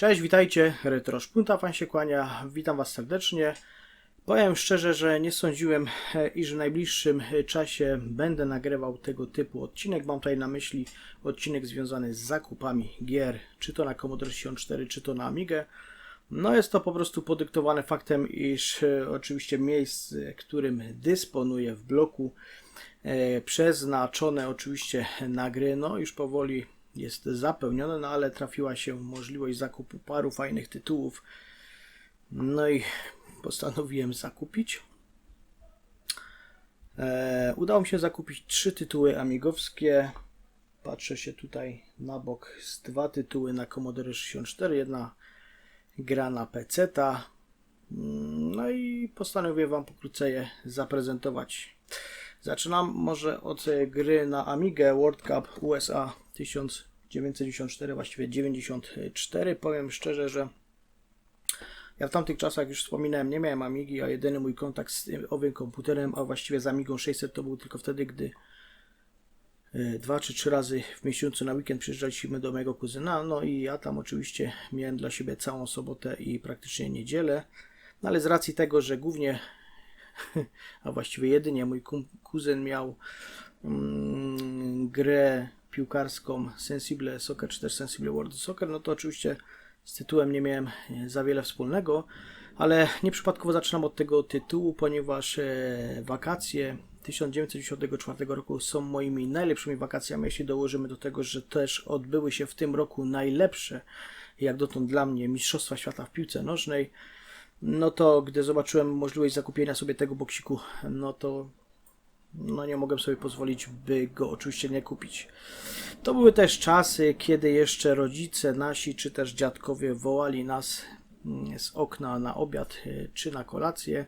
Cześć, witajcie, Retro Szpunta, pan się kłania, witam was serdecznie. Powiem szczerze, że nie sądziłem, e, iż w najbliższym e, czasie będę nagrywał tego typu odcinek. Mam tutaj na myśli odcinek związany z zakupami gier, czy to na Commodore 64, czy to na Amigę. No jest to po prostu podyktowane faktem, iż e, oczywiście miejsce, którym dysponuję w bloku, przeznaczone oczywiście na gry, no już powoli jest zapełnione, no ale trafiła się możliwość zakupu paru fajnych tytułów. No i postanowiłem zakupić. E, udało mi się zakupić trzy tytuły amigowskie. Patrzę się tutaj na bok z dwa tytuły na Commodore 64, jedna gra na PC-ta. Mm, No i postanowię Wam pokrótce je zaprezentować. Zaczynam może od gry na Amigę World Cup USA 1994, właściwie 94. Powiem szczerze, że ja w tamtych czasach już wspominałem, nie miałem Amigi, a jedyny mój kontakt z tym owym komputerem, a właściwie z Amigą 600 to był tylko wtedy, gdy e, dwa czy trzy razy w miesiącu na weekend przyjeżdżaliśmy do mojego kuzyna, no i ja tam oczywiście miałem dla siebie całą sobotę i praktycznie niedzielę, no ale z racji tego, że głównie, a właściwie jedynie mój kuzyn miał mm, grę piłkarską Sensible Soccer czy też Sensible World Soccer, no to oczywiście z tytułem nie miałem e, za wiele wspólnego, ale nieprzypadkowo zaczynam od tego tytułu, ponieważ e, wakacje 1994 roku są moimi najlepszymi wakacjami, jeśli dołożymy do tego, że też odbyły się w tym roku najlepsze, jak dotąd dla mnie, Mistrzostwa Świata w piłce nożnej. No to gdy zobaczyłem możliwość zakupienia sobie tego boksiku, no to no nie mogłem sobie pozwolić, by go oczywiście nie kupić. To były też czasy, kiedy jeszcze rodzice nasi, czy też dziadkowie wołali nas mm, z okna na obiad y, czy na kolację.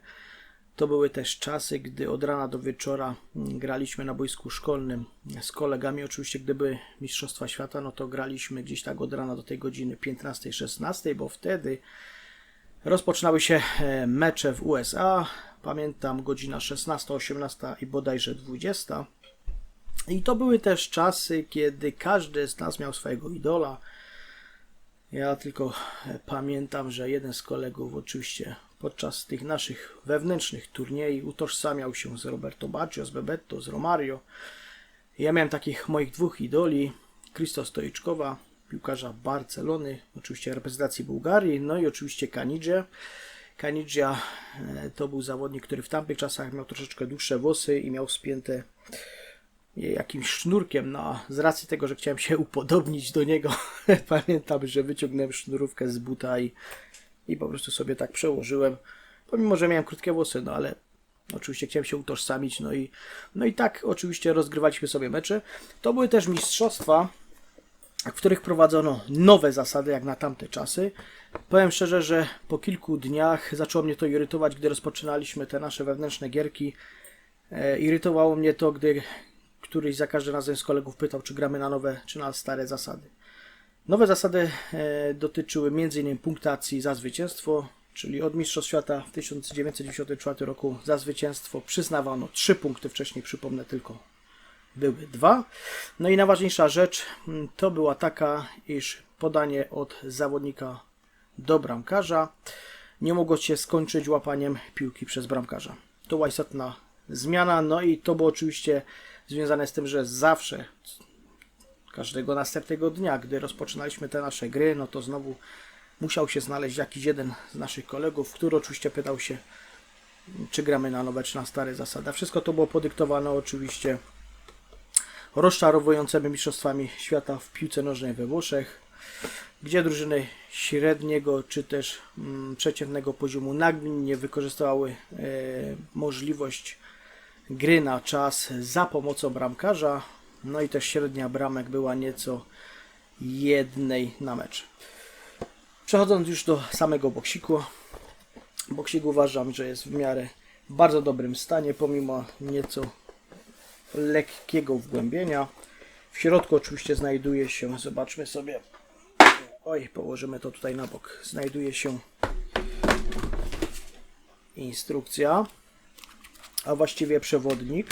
To były też czasy, gdy od rana do wieczora mm, graliśmy na boisku szkolnym z kolegami. Oczywiście, gdy były Mistrzostwa Świata, no to graliśmy gdzieś tak od rana do tej godziny 15-16, bo wtedy rozpoczynały się e, mecze w USA. Pamiętam godzina 16, 18 i bodajże 20. I to były też czasy, kiedy każdy z nas miał swojego idola. Ja tylko pamiętam, że jeden z kolegów oczywiście podczas tych naszych wewnętrznych turniejów utożsamiał się z Roberto Baggio, z Bebeto, z Romario. Ja miałem takich moich dwóch idoli, Krzysztof Stoiczkowa, piłkarza Barcelony, oczywiście reprezentacji Bułgarii, no i oczywiście Kanidże. Kanidża e, to był zawodnik, który w tamtych czasach miał troszeczkę dłuższe włosy i miał spięte je jakimś sznurkiem, no z racji tego, że chciałem się upodobnić do niego, pamiętam, że wyciągnąłem sznurówkę z buta i, i po prostu sobie tak przełożyłem, pomimo, że miałem krótkie włosy, no ale oczywiście chciałem się utożsamić, no i, no i tak oczywiście rozgrywaliśmy sobie mecze. To były też mistrzostwa, w których prowadzono nowe zasady, jak na tamte czasy. Powiem szczerze, że po kilku dniach zaczęło mnie to irytować, gdy rozpoczynaliśmy te nasze wewnętrzne gierki. E, irytowało mnie to, gdy któryś za każdym razem z kolegów pytał, czy gramy na nowe, czy na stare zasady. Nowe zasady e, dotyczyły m.in. punktacji za zwycięstwo, czyli od Mistrzostw Świata w 1994 roku za zwycięstwo przyznawano 3 punkty, wcześniej przypomnę tylko były dwa. No i najważniejsza rzecz mm, to była taka, iż podanie od zawodnika do bramkarza nie mogło się skończyć łapaniem piłki przez bramkarza. To była istotna zmiana, no i to było oczywiście związane z tym, że zawsze każdego następnego dnia, gdy rozpoczynaliśmy te nasze gry, no to znowu musiał się znaleźć jakiś jeden z naszych kolegów, który oczywiście pytał się, czy gramy na nowe, czy na stare zasady. Wszystko to było podyktowane oczywiście rozczarowującymi mistrzostwami świata w piłce nożnej we Włoszech, gdzie drużyny średniego czy też mm, przeciętnego poziomu nagminnie wykorzystywały e, możliwość gry na czas za pomocą bramkarza. No i też średnia bramek była nieco jednej na mecz. Przechodząc już do samego boksiku. Boksik uważam, że jest w miarę bardzo dobrym stanie, pomimo nieco lekkiego wgłębienia. W środku oczywiście znajduje się, zobaczmy sobie, oj, położymy to tutaj na bok, znajduje się instrukcja, a właściwie przewodnik.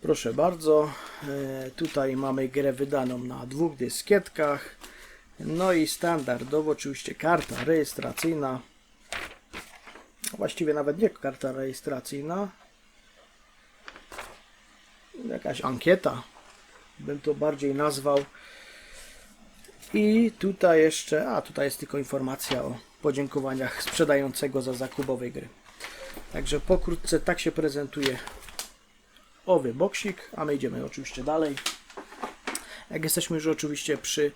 Proszę bardzo, e, tutaj mamy grę wydaną na dwóch dyskietkach. No i standardowo oczywiście karta rejestracyjna. Właściwie nawet nie karta rejestracyjna. Jakaś ankieta, bym to bardziej nazwał. I tutaj jeszcze, a tutaj jest tylko informacja o podziękowaniach sprzedającego za zakupowe gry. Także pokrótce tak się prezentuje owy boksik, a my idziemy oczywiście dalej. Jak jesteśmy już oczywiście przy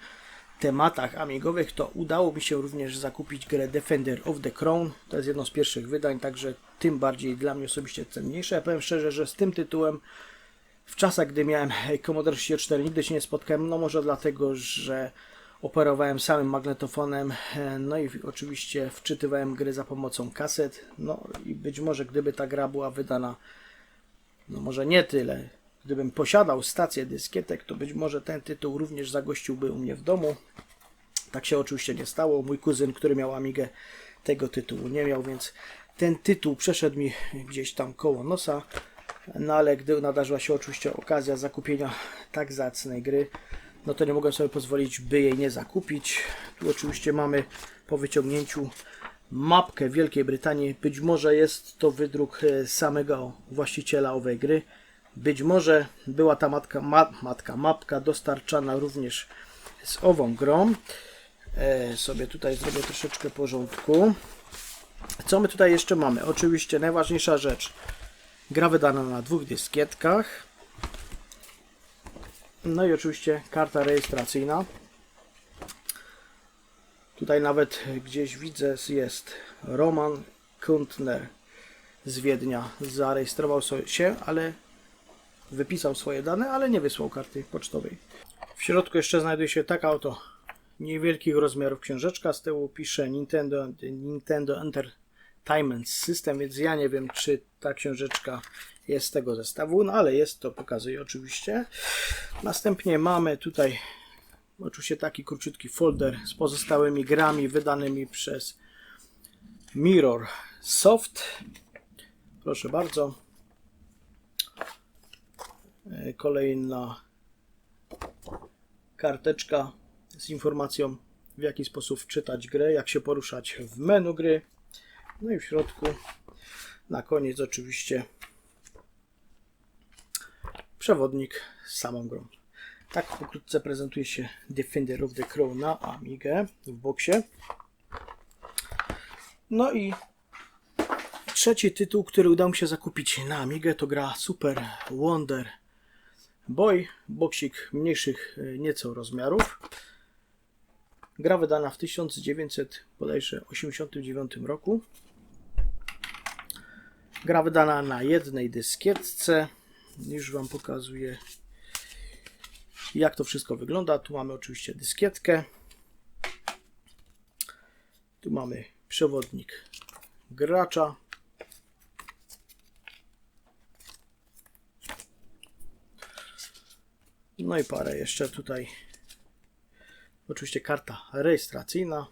tematach amigowych, to udało mi się również zakupić grę Defender of the Crown. To jest jedno z pierwszych wydań, także tym bardziej dla mnie osobiście cenniejsze. Ja powiem szczerze, że z tym tytułem w czasach, gdy miałem Commodore 64 nigdy się nie spotkałem, no może dlatego, że operowałem samym magnetofonem, e, no i oczywiście wczytywałem gry za pomocą kaset, no i być może gdyby ta gra była wydana, no może nie tyle, gdybym posiadał stację dyskietek, to być może ten tytuł również zagościłby u mnie w domu. Tak się oczywiście nie stało. Mój kuzyn, który miał Amigę, tego tytułu nie miał, więc ten tytuł przeszedł mi gdzieś tam koło nosa. No ale gdy nadarzyła się oczywiście okazja zakupienia tak zacnej gry, no to nie mogłem sobie pozwolić, by jej nie zakupić. Tu oczywiście mamy po wyciągnięciu mapkę Wielkiej Brytanii. Być może jest to wydruk e, samego właściciela owej gry. Być może była ta matka, ma, matka mapka dostarczana również z ową grą. E, sobie tutaj zrobię troszeczkę porządku. Co my tutaj jeszcze mamy? Oczywiście najważniejsza rzecz. Gra wydana na dwóch dyskietkach. No i oczywiście karta rejestracyjna. Tutaj nawet gdzieś widzę jest Roman Kuntner z Wiednia. Zarejestrował się, ale wypisał swoje dane, ale nie wysłał karty pocztowej. W środku jeszcze znajduje się taka oto niewielkich rozmiarów książeczka. Z tyłu pisze Nintendo, Nintendo Entertainment System, więc ja nie wiem, czy ta książeczka jest z tego zestawu, no ale jest to, pokazuje oczywiście. Następnie mamy tutaj oczywiście taki króciutki folder z pozostałymi grami wydanymi przez Mirror Soft. Proszę bardzo. E, Kolejna karteczka z informacją w jaki sposób czytać grę, jak się poruszać w menu gry. No i w środku na koniec oczywiście przewodnik z samą grą. Tak pokrótce prezentuje się Defender of the Crow na Amigę w boksie. No i trzeci tytuł, który udało mi się zakupić na Amigę to gra Super Wonder Boy, boksik mniejszych e, nieco rozmiarów. Gra wydana w 1989 roku. Gra wydana na jednej dyskietce. Już Wam pokazuję jak to wszystko wygląda. Tu mamy oczywiście dyskietkę. Tu mamy przewodnik gracza. No i parę jeszcze tutaj. Oczywiście karta rejestracyjna.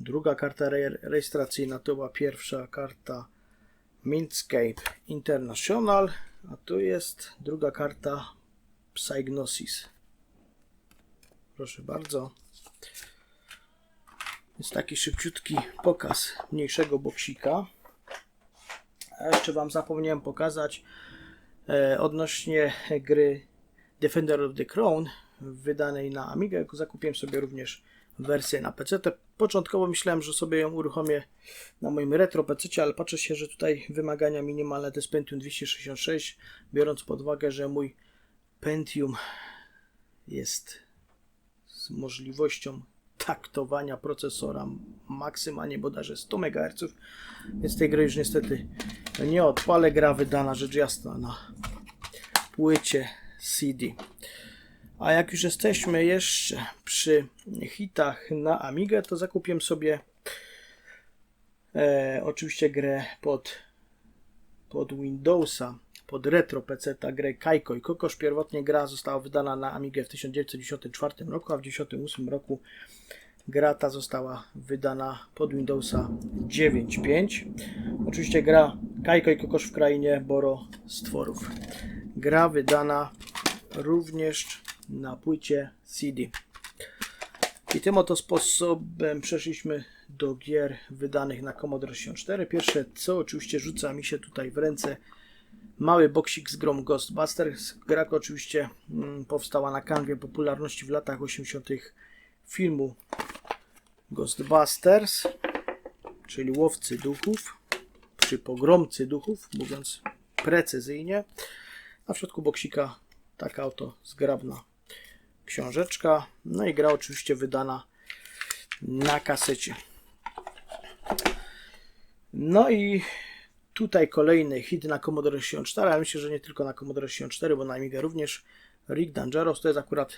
Druga karta re rejestracyjna to była pierwsza karta Mindscape International, a tu jest druga karta Psygnosis. Proszę bardzo. Jest taki szybciutki pokaz mniejszego boksika. A jeszcze Wam zapomniałem pokazać odnośnie gry Defender of the Crown wydanej na Amigę. Zakupiłem sobie również wersję na PC. Początkowo myślałem, że sobie ją uruchomię na moim retro PC, ale patrzę się, że tutaj wymagania minimalne to jest Pentium 266, biorąc pod uwagę, że mój Pentium jest z możliwością taktowania procesora maksymalnie bodajże 100 MHz, więc tej gry już niestety nie odpalę. Gra wydana rzecz jasna na płycie CD. A jak już jesteśmy jeszcze przy hitach na Amigę, to zakupiłem sobie e, oczywiście grę pod, pod Windowsa, pod retro PC, ta grę Kajko i Kokosz. Pierwotnie gra została wydana na Amigę w 1994 roku, a w 1998 roku gra ta została wydana pod Windowsa 9.5. Oczywiście gra Kajko i kokosz w krainie Boro stworów. Gra wydana również na płycie CD. I tym oto sposobem przeszliśmy do gier wydanych na Commodore 64. Pierwsze co oczywiście rzuca mi się tutaj w ręce mały boksik z grą Ghostbusters. Gra oczywiście mm, powstała na kanwie popularności w latach 80. filmu Ghostbusters, czyli łowcy duchów, czy pogromcy duchów, mówiąc precyzyjnie. A w środku boksika taka oto zgrabna książeczka. No i gra oczywiście wydana na kasecie. No i tutaj kolejny hit na Commodore 64, ale myślę, że nie tylko na Commodore 64, bo na Amiga również. Rick Dangerous to jest akurat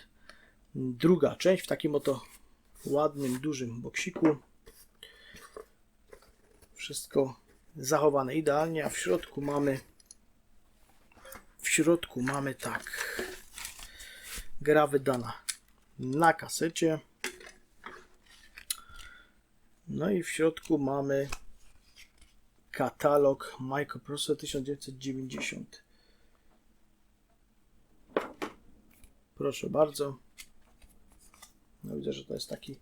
druga część w takim oto ładnym, dużym boksiku. Wszystko zachowane idealnie, a w środku mamy w środku mamy tak gra wydana na kasecie. No i w środku mamy katalog Microprocessor 1990. Proszę bardzo. No widzę, że to jest taki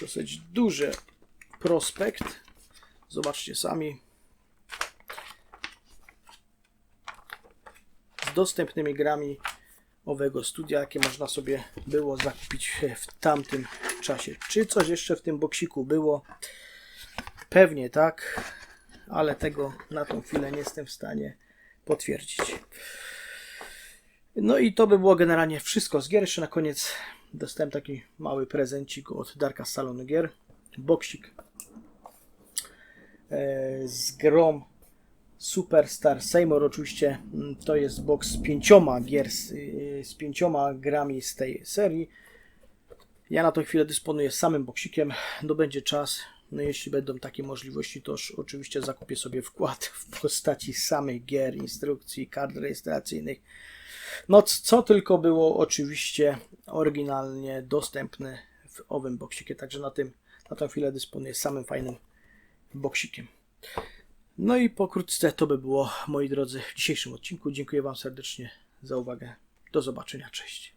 dosyć duży prospekt. Zobaczcie sami. Z dostępnymi grami owego studia, jakie można sobie było zakupić w tamtym czasie. Czy coś jeszcze w tym boksiku było? Pewnie tak, ale tego na tą chwilę nie jestem w stanie potwierdzić. No i to by było generalnie wszystko z gier. Jeszcze na koniec dostałem taki mały prezencik od Darka z Salonu Gier. Boksik e, z grą Superstar Seymour. Oczywiście to jest box z pięcioma gier, y, z pięcioma grami z tej serii. Ja na tą chwilę dysponuję samym boksikiem. No będzie czas. No jeśli będą takie możliwości, to oczywiście zakupię sobie wkład w postaci samych gier, instrukcji, kart rejestracyjnych. No co tylko było oczywiście oryginalnie dostępne w owym boksikie. Także na tym na tą chwilę dysponuję samym fajnym boksikiem. No i pokrótce to by było, moi drodzy, w dzisiejszym odcinku. Dziękuję Wam serdecznie za uwagę. Do zobaczenia. Cześć.